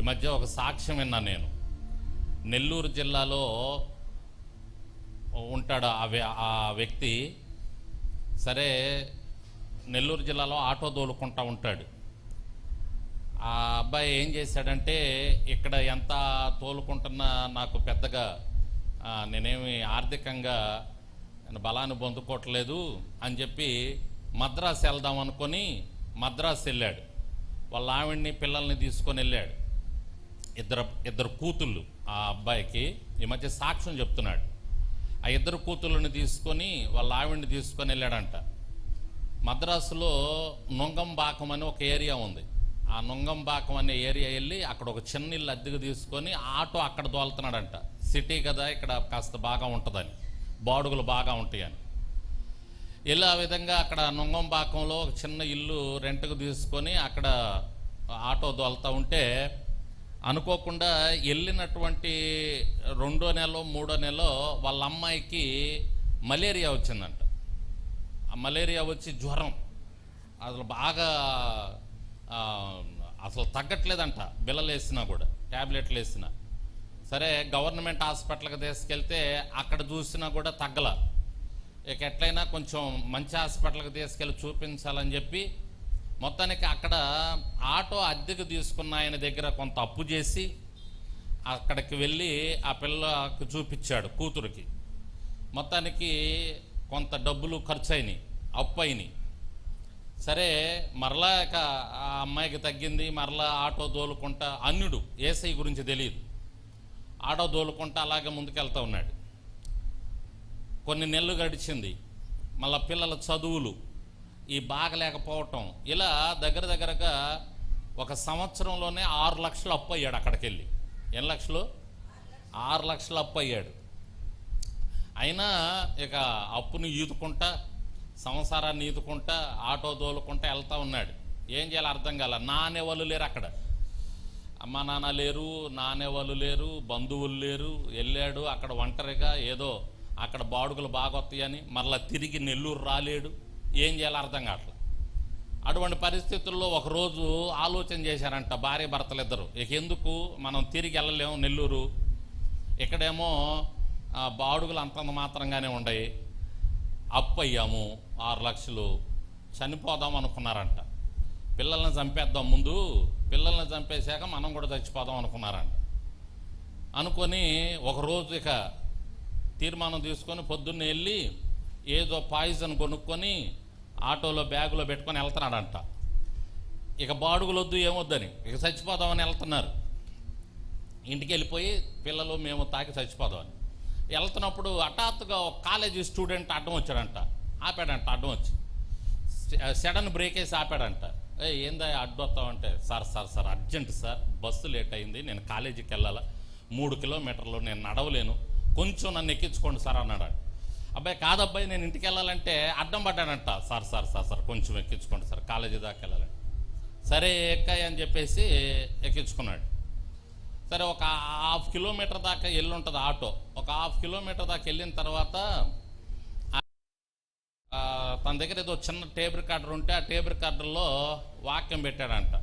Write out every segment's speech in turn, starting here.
ఈ మధ్య ఒక సాక్ష్యం విన్నా నేను. నెల్లూరు జిల్లాలో ఉంటాడు ఆ వ్య- ఆ వ్యక్తి. సరే నెల్లూరు జిల్లాలో ఆటో దోలుకుంటా ఉంటాడు. ఆ అబ్బాయి ఏం చేశాడంటే ఇక్కడ ఎంత తోలుకుంటున్నా నాకు పెద్దగా నేనేమి ఆర్థికంగా బలాన్ని పొందుకోవట్లేదు అని చెప్పి మద్రాసు వెళ్దాం అనుకొని మద్రాసు వెళ్ళాడు. వాళ్ళ ఆవిడ్ని పిల్లల్ని తీసుకొని వెళ్ళాడు. ఇద్దరు ఇద్దరు కూతుళ్ళు ఆ అబ్బాయికి ఈ మధ్య సాక్ష్యం చెప్తున్నాడు. ఆ ఇద్దరు కూతుళ్ళని తీసుకొని వాళ్ళ ఆవిడ్ని తీసుకొని వెళ్ళాడంట. మద్రాసులో నొంగంబాకం అని ఒక ఏరియా ఉంది. ఆ నొంగంబాకం అనే ఏరియా వెళ్ళి అక్కడ ఒక చిన్న ఇల్లు అద్దెకు తీసుకొని ఆటో అక్కడ దోలుతున్నాడంట సిటీ కదా ఇక్కడ కాస్త బాగా ఉంటుందని బాడుగులు బాగా ఉంటాయని. ఇలా ఆ విధంగా అక్కడ నొంగంబాకంలో ఒక చిన్న ఇల్లు రెంట్కు తీసుకొని అక్కడ ఆటో దోలుతూ ఉంటే అనుకోకుండా వెళ్ళినటువంటి రెండో నెల మూడో నెల వాళ్ళ అమ్మాయికి మలేరియా వచ్చిందంట. ఆ మలేరియా వచ్చి జ్వరం. అసలు బాగా అసలు తగ్గట్లేదంట. బిల్లలు వేసినా కూడా ట్యాబ్లెట్లు వేసినా. సరే గవర్నమెంట్ హాస్పిటల్కి తీసుకెళ్తే అక్కడ చూసినా కూడా తగ్గల. ఇక ఎట్లయినా కొంచెం మంచి హాస్పిటల్కి తీసుకెళ్ళి చూపించాలని చెప్పి మొత్తానికి అక్కడ ఆటో అద్దెకు తీసుకున్న ఆయన దగ్గర కొంత అప్పు చేసి అక్కడికి వెళ్ళి ఆ పిల్లకు చూపించాడు కూతురికి. మొత్తానికి కొంత డబ్బులు ఖర్చు అయినాయి అప్పు అయినాయి సరే మరలా ఆ అమ్మాయికి తగ్గింది మరలా ఆటో దోలుకుంటా అన్యుడు ఏసై గురించి తెలియదు. ఆటో దోలుకుంటా అలాగే ముందుకెళ్తా ఉన్నాడు. కొన్ని నెలలు గడిచింది. మళ్ళా పిల్లల చదువులు ఈ బాగలేకపోవటం. ఇలా దగ్గర దగ్గరగా ఒక సంవత్సరంలోనే ఆరు లక్షలు అప్పు అయ్యాడు అక్కడికి వెళ్ళి ఎన్ని లక్షలు? ఆరు లక్షలు అప్పు అయ్యాడు. అయినా ఇక అప్పుని ఈదుకుంటా సంసారాన్ని ఈదుకుంటా ఆటో దోలుకుంటా వెళ్తూ ఉన్నాడు. ఏం చేయాలి అర్థం కాల నానే వాళ్ళు లేరు అక్కడ. అమ్మ నాన్న లేరు నానే వాళ్ళు లేరు బంధువులు లేరు వెళ్ళాడు అక్కడ ఒంటరిగా ఏదో అక్కడ బాడుగులు బాగొస్తాయని మళ్ళీ తిరిగి నెల్లూరు రాలేడు. ఏం చేయాలో అర్థం కావట్లేదు. అటువంటి పరిస్థితుల్లో ఒకరోజు ఆలోచన చేశారంట భార్య భర్తలు ఇద్దరు ఇక ఎందుకు? మనం తిరిగి వెళ్ళలేము నెల్లూరు. ఇక్కడేమో బాడుగులు అంతంత మాత్రంగానే ఉండయి. అప్పు అయ్యాము ఆరు లక్షలు. చనిపోదాం అనుకున్నారంట. పిల్లల్ని చంపేద్దాం ముందు పిల్లల్ని చంపేశాక మనం కూడా చచ్చిపోదాం అనుకున్నారంట. అనుకొని ఒకరోజు ఇక తీర్మానం తీసుకొని పొద్దున్నే వెళ్ళి ఏదో పాయిజన్ కొనుక్కొని ఆటోలో బ్యాగులో పెట్టుకొని వెళ్తున్నాడంట. ఇక బాడుగులు వద్దు ఏమొద్దని. ఇక చచ్చిపోదామని వెళ్తున్నారు. ఇంటికి వెళ్ళిపోయి పిల్లలు మేము తాకి చచ్చిపోదామని. వెళ్తున్నప్పుడు హఠాత్తుగా ఒక కాలేజీ స్టూడెంట్ అడ్డం వచ్చాడంట. ఆపాడంట అడ్డం వచ్చి. సడన్ బ్రేక్ వేసి ఆపాడంట. ఏ ఏందా అడ్డు వస్తావంటే sir sir sir urgent sir. Bus late అయింది. నేను కాలేజీకి వెళ్ళాలా మూడు కిలోమీటర్లు నేను నడవలేను. కొంచెం నన్ను ఎక్కించుకోండి సార్ అన్నాడు. అబ్బాయి కాదబ్బాయి నేను ఇంటికి వెళ్ళాలంటే అడ్డం పడ్డానంట. సార్ సార్ సార్ సార్ కొంచెం ఎక్కించుకోండి సార్ కాలేజీ దాకా వెళ్ళాలంటే. సరే ఎక్కాయి అని చెప్పేసి ఎక్కించుకున్నాడు. సరే ఒక హాఫ్ కిలోమీటర్ దాకా వెళ్ళి ఉంటుంది ఆటో. ఒక హాఫ్ కిలోమీటర్ దాకా వెళ్ళిన తర్వాత తన దగ్గర ఏదో చిన్న టేబుల్ రికార్డర్ ఉంటే ఆ టేబుల్ రికార్డర్లో వాక్యం పెట్టాడంట.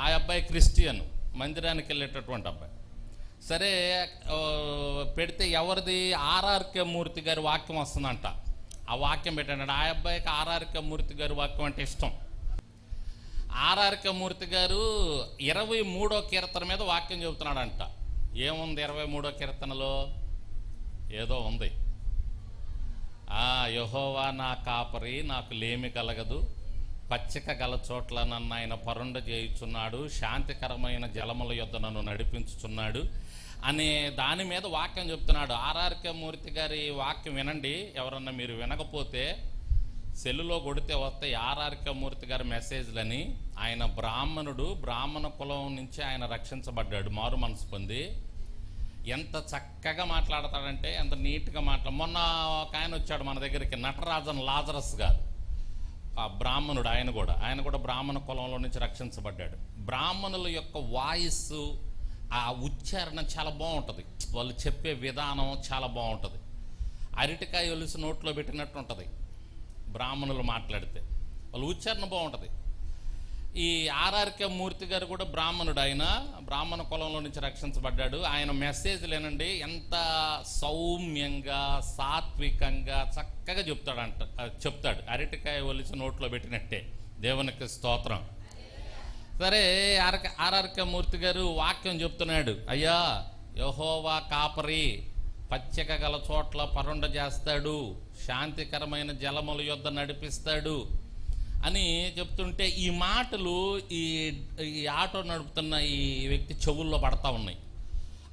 ఆ అబ్బాయి క్రిస్టియన్ మందిరానికి వెళ్ళేటటువంటి అబ్బాయి. సరే పెడితే ఎవరిది? ఆర్ఆర్కే మూర్తి గారి వాక్యం వస్తుందంట. ఆ వాక్యం పెట్టాడు. ఆ అబ్బాయికి ఆర్ఆర్కే మూర్తి గారి వాక్యం అంటే ఇష్టం. ఆర్ఆర్కే మూర్తి గారు ఇరవై మూడో కీర్తన మీద వాక్యం చెబుతున్నాడంట. ఏముంది ఇరవై మూడో కీర్తనలో? ఏదో ఉంది. ఆ యహోవా నా కాపరి నాకు లేమి కలగదు. పచ్చిక గల చోట్ల నన్ను ఆయన పరుండ చేయుచున్నాడు. శాంతికరమైన జలముల యొద్ద నన్ను నడిపించుచున్నాడు. అనే దాని మీద వాక్యం చెప్తున్నాడు. ఆర్ఆర్కే మూర్తి గారి వాక్యం వినండి. ఎవరన్నా మీరు వినకపోతే సెల్లులో కొడితే వస్తాయి ఆర్ఆర్కే మూర్తి గారి మెసేజ్లని. ఆయన బ్రాహ్మణుడు బ్రాహ్మణ కులం నుంచి ఆయన రక్షించబడ్డాడు. మారు మనసు పొంది. ఎంత చక్కగా మాట్లాడతాడంటే ఎంత నీట్గా మాట్లా మొన్న ఒక ఆయన వచ్చాడు మన దగ్గరికి నటరాజన్ లాజరస్ గారు. ఆ బ్రాహ్మణుడు ఆయన కూడా. ఆయన కూడా బ్రాహ్మణ కులంలో నుంచి రక్షించబడ్డాడు. బ్రాహ్మణుల యొక్క వాయిస్ ఆ ఉచ్చారణ చాలా బాగుంటుంది. వాళ్ళు చెప్పే విధానం చాలా బాగుంటుంది. అరటికాయ ఒలిసి నోట్లో పెట్టినట్టు ఉంటుంది. బ్రాహ్మణులు మాట్లాడితే వాళ్ళు ఉచ్చారణ బాగుంటుంది. ఈ ఆర్ఆర్కే మూర్తి గారు కూడా బ్రాహ్మణుడు ఆయన. బ్రాహ్మణ కులంలో నుంచి రక్షించబడ్డాడు. ఆయన మెసేజ్ లేనండి ఎంత సౌమ్యంగా సాత్వికంగా చక్కగా చెప్తాడంట చెప్తాడు. అరటికాయ ఒలిచి నోట్లో పెట్టినట్టే. దేవునికి స్తోత్రం. సరే ఆర్క ఆర్ఆర్కే మూర్తి గారు వాక్యం చెప్తున్నాడు. అయ్యా యహోవా కాపరి పచ్చిక గల చోట్ల పరుండ చేస్తాడు శాంతికరమైన జలముల యొద్ద నడిపిస్తాడు అని చెప్తుంటే ఈ మాటలు ఈ ఈ ఆటో నడుపుతున్న ఈ వ్యక్తి చెవుల్లో పడతా ఉన్నాయి.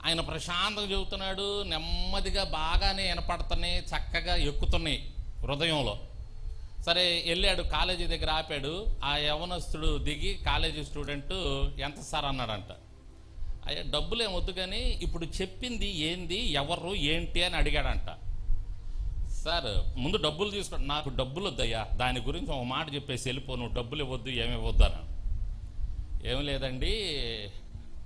ఆయన ప్రశాంతంగా చెబుతున్నాడు నెమ్మదిగా బాగానే వినపడుతున్నాయి చక్కగా ఎక్కుతున్నాయి హృదయంలో. సరే వెళ్ళాడు కాలేజీ దగ్గర ఆపాడు. ఆ యవనస్తుడు దిగి కాలేజీ స్టూడెంట్ ఎంత సార్ అన్నాడంట. అయ్యా డబ్బులు ఏం వద్దు కానీ ఇప్పుడు చెప్పింది ఏంది ఎవరు ఏంటి అని అడిగాడంట. సార్ ముందు డబ్బులు తీసుకో నాకు డబ్బులు వద్దయ్యా దాని గురించి ఒక మాట చెప్పేసి వెళ్ళిపో నువ్వు డబ్బులు ఇవ్వద్దు ఏమి ఇవ్వద్దు అని ఏం లేదండి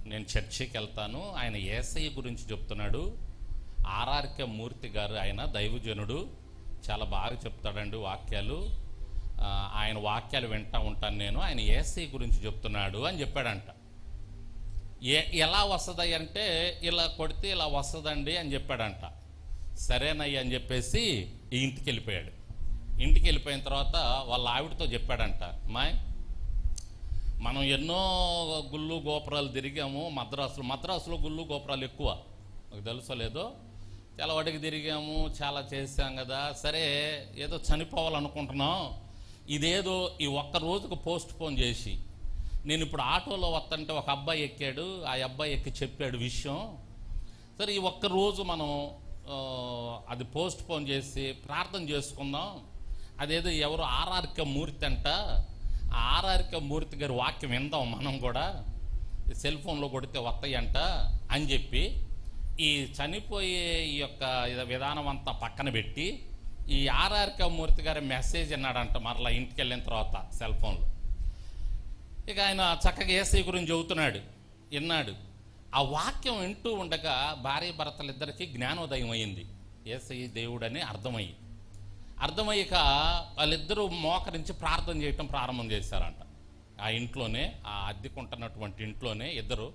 నేను చర్చికి వెళ్తాను ఆయన ఏసఐ గురించి చెప్తున్నాడు. ఆర్ఆర్కే మూర్తి గారు ఆయన దైవజనుడు. చాలా బాగా చెప్తాడండి వాక్యాలు. ఆయన వాక్యాలు వింటా ఉంటాను నేను. ఆయన ఏసీ గురించి చెప్తున్నాడు అని చెప్పాడంట. ఏ ఎలా వస్తుంది అంటే ఇలా కొడితే ఇలా వస్తుందండి అని చెప్పాడంట. సరేనయ్య అని చెప్పేసి ఈ ఇంటికి వెళ్ళిపోయాడు ఇంటికి వెళ్ళిపోయిన తర్వాత వాళ్ళ ఆవిడతో చెప్పాడంట మాయ్ మనం ఎన్నో గుళ్ళు గోపురాలు తిరిగాము మద్రాసులో. మద్రాసులో గుళ్ళు గోపురాలు ఎక్కువ. తెలుసో లేదో? తెల్లవాడికి తిరిగాము చాలా చేసాం కదా. సరే ఏదో చనిపోవాలనుకుంటున్నాం. ఇదేదో ఈ ఒక్క రోజుకు పోస్ట్ పోన్ చేసి నేను ఇప్పుడు ఆటోలో వస్తుంటే ఒక అబ్బాయి ఎక్కాడు ఆ అబ్బాయి ఎక్కి చెప్పాడు విషయం. సరే ఈ ఒక్క రోజు మనం అది పోస్ట్ పోన్ చేసి ప్రార్థన చేసుకుందాం. అదేదో ఎవరు ఆర్ఆర్కే మూర్తి అంట. ఆ ఆర్ఆర్కే మూర్తి గారి వాక్యం విందాం మనం కూడా. సెల్ ఫోన్లో కొడితే వస్తాయంట అని చెప్పి ఈ చనిపోయే ఈ యొక్క విధానం అంతా పక్కన పెట్టి ఈ ఆర్ఆర్ మూర్తి గారి మెసేజ్ అన్నాడంట మరలా ఇంటికి వెళ్ళిన తర్వాత సెల్ ఫోన్లో. ఇక ఆయన చక్కగా ఏసీ గురించి చెబుతున్నాడు విన్నాడు. ఆ వాక్యం వింటూ ఉండగా భార్య భర్తలిద్దరికీ జ్ఞానోదయం అయింది. ఏసై దేవుడని అర్థమయ్యి. అర్థమయ్యాక వాళ్ళిద్దరూ మోకరించి ప్రార్థన చేయటం ప్రారంభం చేశారంట. ఆ ఇంట్లోనే ఆ అద్దెకుంటున్నటువంటి ఇంట్లోనే ఇద్దరు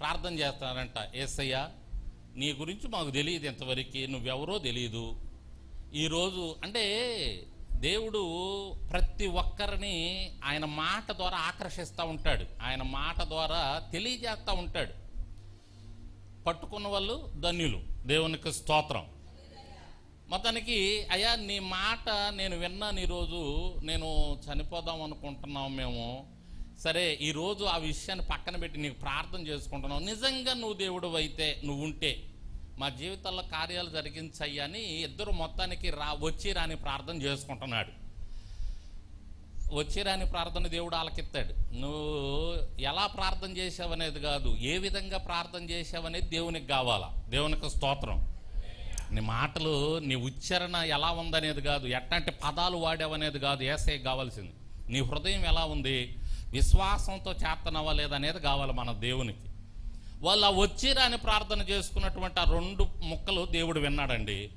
ప్రార్థన చేస్తారంట ఏసయ్య నీ గురించి మాకు తెలియదు ఇంతవరకు నువ్వెవరో తెలియదు ఈరోజు అంటే దేవుడు ప్రతి ఒక్కరిని ఆయన మాట ద్వారా ఆకర్షిస్తూ ఉంటాడు. ఆయన మాట ద్వారా తెలియజేస్తూ ఉంటాడు. పట్టుకున్న వాళ్ళు ధన్యులు. దేవునికి స్తోత్రం. మొత్తానికి అయ్యా నీ మాట నేను విన్నాను ఈరోజు. నేను చనిపోదాం అనుకుంటున్నాం మేము. సరే ఈరోజు ఆ విషయాన్ని పక్కన పెట్టి నీకు ప్రార్థన చేసుకుంటున్నావు. నిజంగా నువ్వు దేవుడు అయితే నువ్వు ఉంటే మా జీవితాల్లో కార్యాలు జరిగించయ్యని ఇద్దరు మొత్తానికి రా వచ్చి రాని ప్రార్థన చేసుకుంటున్నాడు. వచ్చి రాని ప్రార్థన దేవుడు ఆలకిస్తాడు నువ్వు ఎలా ప్రార్థన చేసావనేది కాదు ఏ విధంగా ప్రార్థన చేసావనేది దేవునికి కావాలా? దేవునికి స్తోత్రం. నీ మాటలు నీ ఉచ్చారణ ఎలా ఉందనేది కాదు ఎట్లాంటి పదాలు వాడావనేది కాదు ఏసే కావాల్సింది. నీ హృదయం ఎలా ఉంది? విశ్వాసంతో చేస్తున్నావా లేదనేది కావాలి మన దేవునికి. వాళ్ళు వచ్చిరాని ప్రార్థన చేసుకున్నటువంటి ఆ రెండు ముక్కలు దేవుడు విన్నాడండి.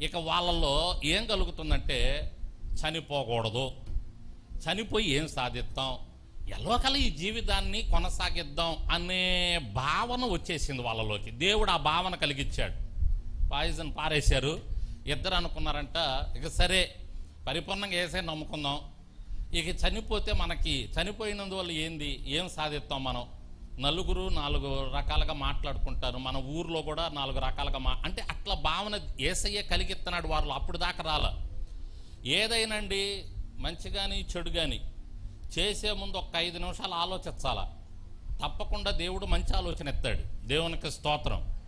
ఇక వాళ్ళల్లో ఏం కలుగుతుందంటే చనిపోకూడదు. చనిపోయి ఏం సాధిస్తాం? ఎలోకల ఈ జీవితాన్ని కొనసాగిద్దాం అనే భావన వచ్చేసింది వాళ్ళలోకి. దేవుడు ఆ భావన కలిగించాడు పాయిజన్ పారేశారు. ఇద్దరు అనుకున్నారంట ఇక సరే పరిపూర్ణంగా వేసే నమ్ముకుందాం. ఇక చనిపోతే మనకి చనిపోయినందువల్ల ఏంది? ఏం సాధిస్తాం మనం? నలుగురు నాలుగు రకాలుగా మాట్లాడుకుంటారు. మన ఊర్లో కూడా నాలుగు రకాలుగా మా అంటే అట్లా భావన ఏసయ్యే కలిగిస్తున్నాడు వాళ్ళు అప్పుడు దాకా రాల. ఏదైనాండి? మంచి కానీ చెడు కానీ చేసే ముందు ఒక ఐదు నిమిషాలు ఆలోచించాలా. తప్పకుండా దేవుడు మంచి ఆలోచన ఎత్తాడు. దేవునికి స్తోత్రం.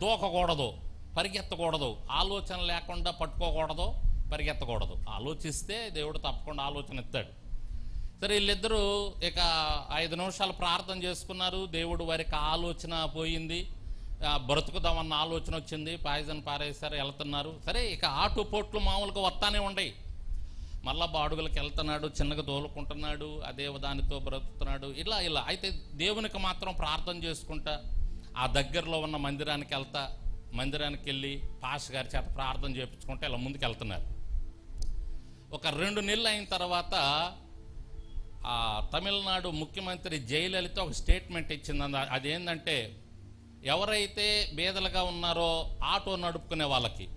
దూకకూడదు. పరిగెత్తకూడదు. ఆలోచన లేకుండా పట్టుకోకూడదు. పరిగెత్తకూడదు. ఆలోచిస్తే దేవుడు తప్పకుండా ఆలోచన ఇస్తాడు. సరే వీళ్ళిద్దరూ ఇక ఐదు నిమిషాలు ప్రార్థన చేసుకున్నారు. దేవుడు వారికి ఆలోచన పోయింది. బ్రతుకుదామన్న ఆలోచన వచ్చింది. పాయిజన్ పారేశారు వెళ్తున్నారు. సరే ఇక ఆటు పోట్లు మామూలుగా వస్తానే ఉండయి మళ్ళా బాడుగులకు వెళ్తున్నాడు చిన్నగా తోలుకుంటున్నాడు అదే దానితో బ్రతుకుతున్నాడు. ఇలా ఇలా. అయితే దేవునికి మాత్రం ప్రార్థన చేసుకుంటా ఆ దగ్గరలో ఉన్న మందిరానికి వెళ్తా మందిరానికి వెళ్ళి పాస్ గారి చేత ప్రార్థన చేయించుకుంటే ఇలా ముందుకు వెళ్తున్నారు. ఒక రెండు నెలలు అయిన తర్వాత ఆ తమిళనాడు ముఖ్యమంత్రి జయలలిత ఒక స్టేట్మెంట్ ఇచ్చింది అదేంటంటే ఎవరైతే బేదలుగా ఉన్నారో ఆటో నడుపుకునే వాళ్ళకి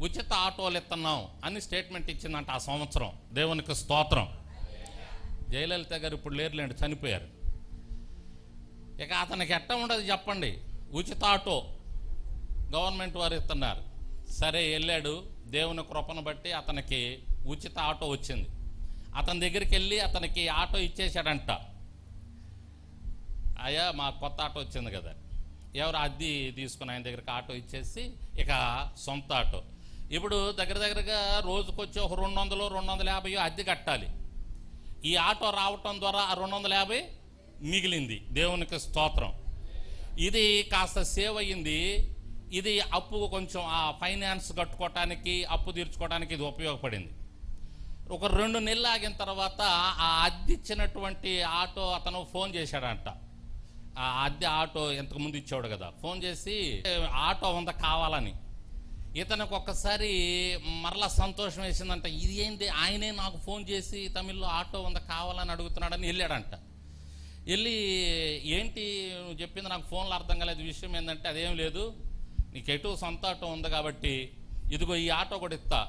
ఉచిత ఆటోలు ఇస్తున్నాం అని స్టేట్మెంట్ ఇచ్చిందంట ఆ సంవత్సరం. దేవునికి స్తోత్రం. జయలలిత గారు ఇప్పుడు లేరులేండి చనిపోయారు. ఇక అతనికి ఎట్ట ఉండదు చెప్పండి. ఉచిత ఆటో గవర్నమెంట్ వారు ఇస్తున్నారు సరే వెళ్ళాడు. దేవుని కృపను బట్టి అతనికి ఉచిత ఆటో వచ్చింది. అతని దగ్గరికి వెళ్ళి అతనికి ఆటో ఇచ్చేశాడంట. అయ్యా మా కొత్త ఆటో వచ్చింది కదా. ఎవరు అద్దె తీసుకుని ఆయన దగ్గరికి ఆటో ఇచ్చేసి ఇక సొంత ఆటో. ఇప్పుడు దగ్గర దగ్గరగా రోజుకొచ్చి ఒక రెండు వందలు రెండు వందల యాభై అద్దె కట్టాలి. ఈ ఆటో రావటం ద్వారా ఆ రెండు వందల యాభై మిగిలింది. దేవునికి స్తోత్రం. ఇది కాస్త సేవ్ అయ్యింది. ఇది అప్పు కొంచెం ఆ ఫైనాన్స్ కట్టుకోవటానికి అప్పు తీర్చుకోవడానికి ఇది ఉపయోగపడింది. ఒక రెండు నెలలు ఆగిన తర్వాత ఆ అద్దె ఇచ్చినటువంటి ఆటో అతను ఫోన్ చేశాడంట. ఆ అద్దె ఆటో ఇంతకు ముందు ఇచ్చాడు కదా. ఫోన్ చేసి ఆటో ఉందా కావాలని. ఇతనికి ఒక్కసారి మరలా సంతోషం వేసిందంట. ఇది ఏంది? ఆయనే నాకు ఫోన్ చేసి తమిళ్ళో ఆటో ఉందా కావాలని అడుగుతున్నాడని వెళ్ళాడంట. వెళ్ళి ఏంటి? నువ్వు చెప్పింది నాకు ఫోన్లో అర్థం కాలేదు. విషయం ఏంటంటే అదేం లేదు. నీకు ఎటు సొంత ఆటో ఉంది కాబట్టి ఇదిగో ఈ ఆటో కూడా ఇస్తా.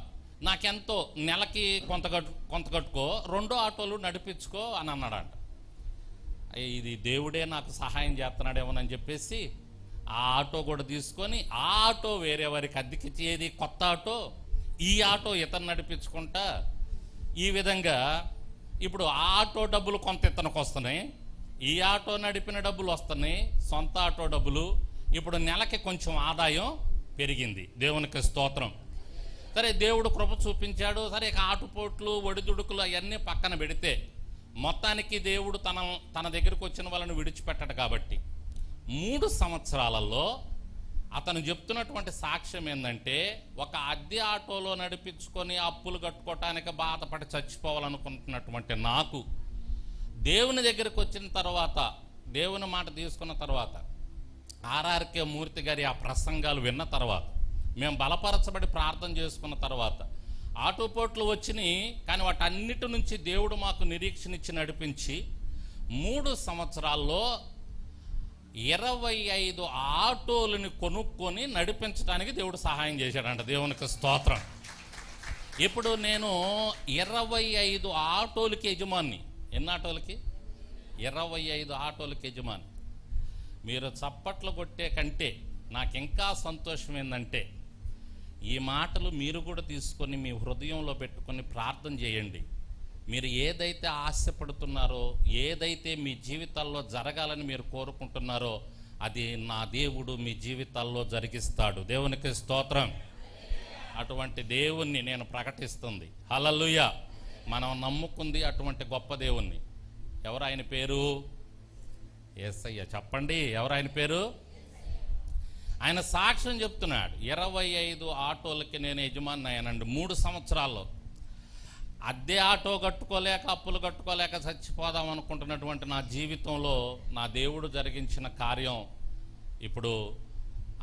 నాకెంతో నెలకి కొంత కట్టు కొంత కట్టుకో రెండో ఆటోలు నడిపించుకో అని అన్నాడంట. ఇది దేవుడే నాకు సహాయం చేస్తున్నాడేమోనని చెప్పేసి ఆ ఆటో కూడా తీసుకొని ఆ ఆటో వేరే వారికి అద్దెకిచ్చేది కొత్త ఆటో ఈ ఆటో ఇతను నడిపించుకుంటా. ఈ విధంగా ఇప్పుడు ఆ ఆటో డబ్బులు కొంత ఇతనికి వస్తున్నాయి ఈ ఆటో నడిపిన డబ్బులు వస్తున్నాయి సొంత ఆటో డబ్బులు. ఇప్పుడు నెలకి కొంచెం ఆదాయం పెరిగింది. దేవునికి స్తోత్రం. సరే దేవుడు కృప చూపించాడు. సరే ఇక ఆటుపోట్లు ఒడిదుడుకులు అవన్నీ పక్కన పెడితే మొత్తానికి దేవుడు తన తన దగ్గరకు వచ్చిన వాళ్ళని విడిచిపెట్టాడు కాబట్టి. మూడు సంవత్సరాలలో అతను చెప్తున్నటువంటి సాక్ష్యం ఏంటంటే ఒక అద్దె ఆటోలో నడిపించుకొని అప్పులు కట్టుకోవటానికి బాధపడి చచ్చిపోవాలనుకుంటున్నటువంటి నాకు దేవుని దగ్గరికి వచ్చిన తర్వాత దేవుని మాట తీసుకున్న తర్వాత ఆర్ఆర్కే మూర్తి గారి ఆ ప్రసంగాలు విన్న తర్వాత మేము బలపరచబడి ప్రార్థన చేసుకున్న తర్వాత ఆటోపోట్లు వచ్చినాయి కానీ వాటన్నిటి నుంచి దేవుడు మాకు నిరీక్షణ ఇచ్చి నడిపించి మూడు సంవత్సరాల్లో ఇరవై ఐదు ఆటోలని కొనుక్కొని నడిపించడానికి దేవుడు సహాయం చేశాడంట. దేవునికి స్తోత్రం. ఇప్పుడు నేను ఇరవై ఐదు ఆటోలకి యజమాని ఎన్ని ఆటోలకి? ఇరవై ఐదు ఆటోలకి యజమాని. మీరు చప్పట్లు కొట్టే కంటే నాకు ఇంకా సంతోషం ఏంటంటే ఈ మాటలు మీరు కూడా తీసుకొని మీ హృదయంలో పెట్టుకొని ప్రార్థన చేయండి. మీరు ఏదైతే ఆశపడుతున్నారో ఏదైతే మీ జీవితాల్లో జరగాలని మీరు కోరుకుంటున్నారో అది నా దేవుడు మీ జీవితాల్లో జరిగిస్తాడు. దేవునికి స్తోత్రం. అటువంటి దేవుణ్ణి నేను ప్రకటిస్తుంది. హలలుయ మనం నమ్ముకుంది అటువంటి గొప్ప దేవుణ్ణి. ఎవరు ఆయన పేరు? ఎస్ఐయ చెప్పండి. ఎవరు ఆయన పేరు? ఆయన సాక్ష్యం చెప్తున్నాడు ఇరవై ఐదు ఆటోలకి నేను యజమాని అయ్యానండి మూడు సంవత్సరాల్లో. అద్దె ఆటో కట్టుకోలేక అప్పులు కట్టుకోలేక చచ్చిపోదాం అనుకుంటున్నటువంటి నా జీవితంలో నా దేవుడు జరిగించిన కార్యం ఇప్పుడు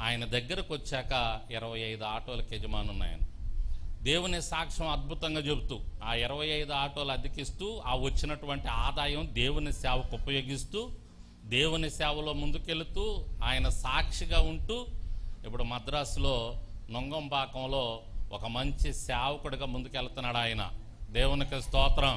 ఆయన దగ్గరకు వచ్చాక ఇరవై ఐదు ఆటోలకు యజమాని ఉన్నాయని. దేవుని సాక్ష్యం అద్భుతంగా చెబుతూ ఆ ఇరవై ఐదు ఆటోలు అద్దెకిస్తూ ఆ వచ్చినటువంటి ఆదాయం దేవుని సేవకు ఉపయోగిస్తూ దేవుని సేవలో ముందుకెళుతూ ఆయన సాక్షిగా ఉంటూ ఇప్పుడు మద్రాసులో నొంగంపాకంలో ఒక మంచి సేవకుడిగా ముందుకెళ్తున్నాడు ఆయన. దేవునికి స్తోత్రం.